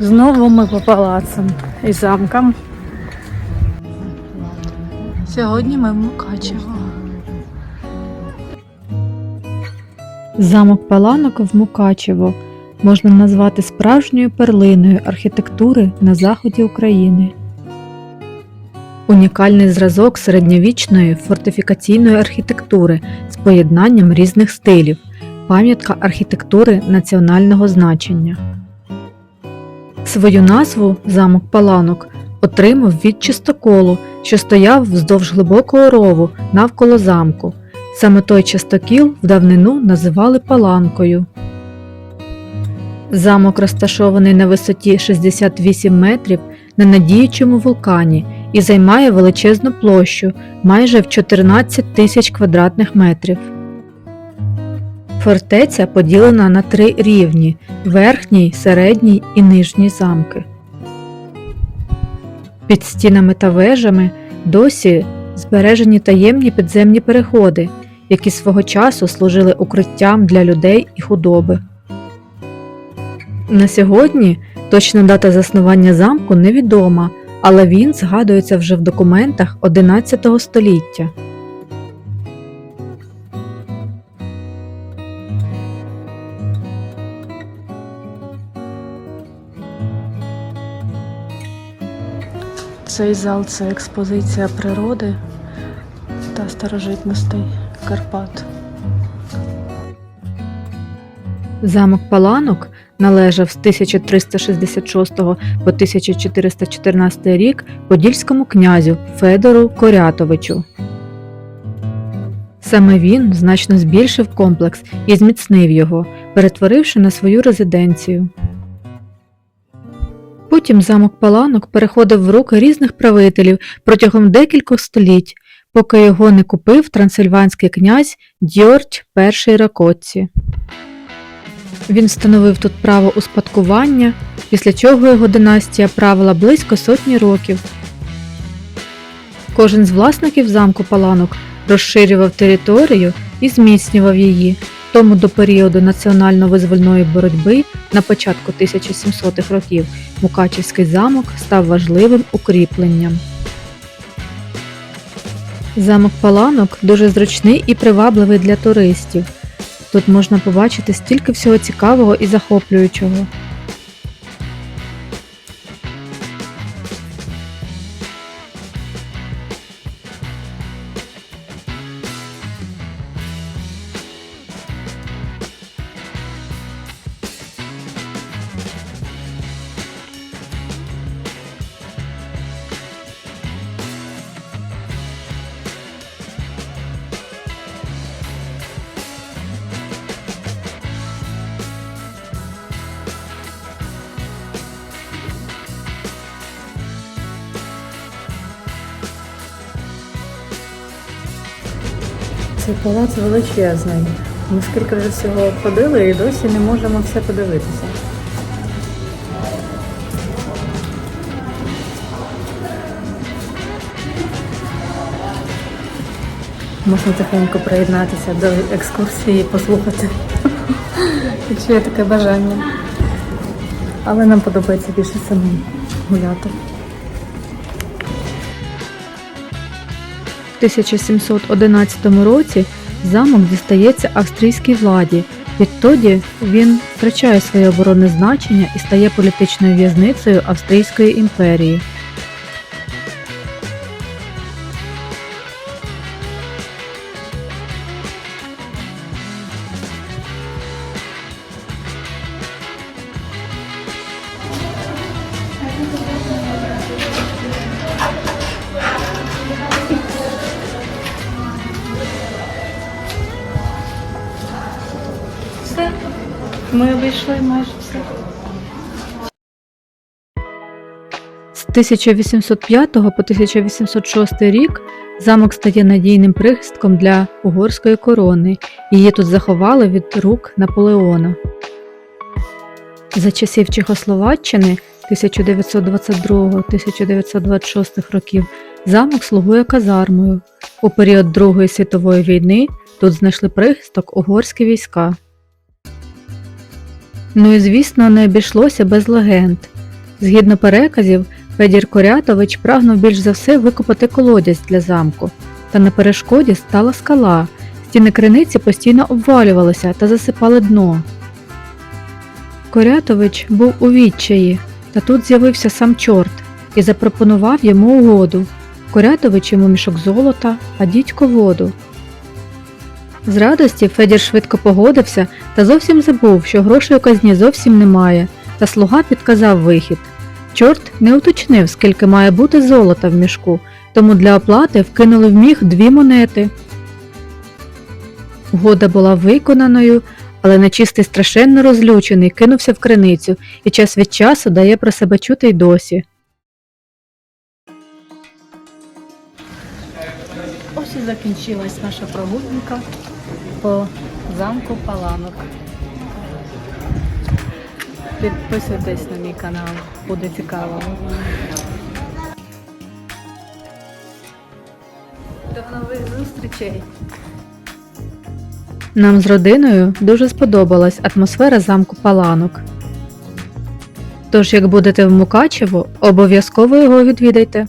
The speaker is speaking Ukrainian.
Знову ми по палацам і замкам. Сьогодні ми в Мукачево. Замок Паланок в Мукачево можна назвати справжньою перлиною архітектури на заході України. Унікальний зразок середньовічної фортифікаційної архітектури з поєднанням різних стилів, пам'ятка архітектури національного значення. Свою назву замок Паланок отримав від чистоколу, що стояв вздовж глибокого рову навколо замку. Саме той частокіл в давнину називали Паланкою. Замок розташований на висоті 68 метрів на надіючому вулкані і займає величезну площу майже в 14 тисяч квадратних метрів. Фортеця поділена на три рівні верхній, середній і нижній замки. Під стінами та вежами досі збережені таємні підземні переходи, які свого часу служили укриттям для людей і худоби. На сьогодні точна дата заснування замку невідома, але він згадується вже в документах XI століття. Цей зал це експозиція природи та старожитностей Карпат. Замок Паланок належав з 1366 по 1414 рік подільському князю Федору Корятовичу. Саме він значно збільшив комплекс і зміцнив його, перетворивши на свою резиденцію. Потім замок Паланок переходив в руки різних правителів протягом декількох століть, поки його не купив трансильванський князь Дьордь І Ракоці. Він встановив тут право успадкування, після чого його династія правила близько сотні років. Кожен з власників замку Паланок розширював територію і зміцнював її, тому до періоду національно-визвольної боротьби на початку 1700-х років Мукачівський замок став важливим укріпленням. Замок Паланок дуже зручний і привабливий для туристів. Тут можна побачити стільки всього цікавого і захоплюючого. Цей палац величезний. Ми скільки вже всього ходили і досі не можемо все подивитися. Можна тихенько приєднатися до екскурсії, послухати, якщо є таке бажання. Але нам подобається більше самим гуляти. 1711 році замок дістається австрійській владі. Відтоді він втрачає своє оборонне значення і стає політичною в'язницею Австрійської імперії. Ми обійшли майже все. З 1805 по 1806 рік замок стає надійним прихистком для угорської корони. Її тут заховали від рук Наполеона. За часів Чехословаччини 1922-1926 років замок слугує казармою. У період Другої світової війни тут знайшли прихисток угорські війська. Ну і звісно, не обійшлося без легенд. Згідно переказів, Федір Корятович прагнув більш за все викопати колодязь для замку, та на перешкоді стала скала. Стіни криниці постійно обвалювалися та засипали дно. Корятович був у відчаї, та тут з'явився сам чорт і запропонував йому угоду. Корятович йому мішок золота, а дідько воду. З радості Федір швидко погодився та зовсім забув, що грошей у казні зовсім немає, та слуга підказав вихід. Чорт не уточнив, скільки має бути золота в мішку, тому для оплати вкинули в міг дві монети. Угода була виконаною, але нечистий страшенно розлючений кинувся в криницю і час від часу дає про себе чути й досі. Ось і закінчилась наша прогулянка по замку Паланок. Підписуйтесь на мій канал, буде цікаво. До нових зустрічей! Нам з родиною дуже сподобалась атмосфера замку Паланок. Тож, як будете в Мукачево, обов'язково його відвідайте.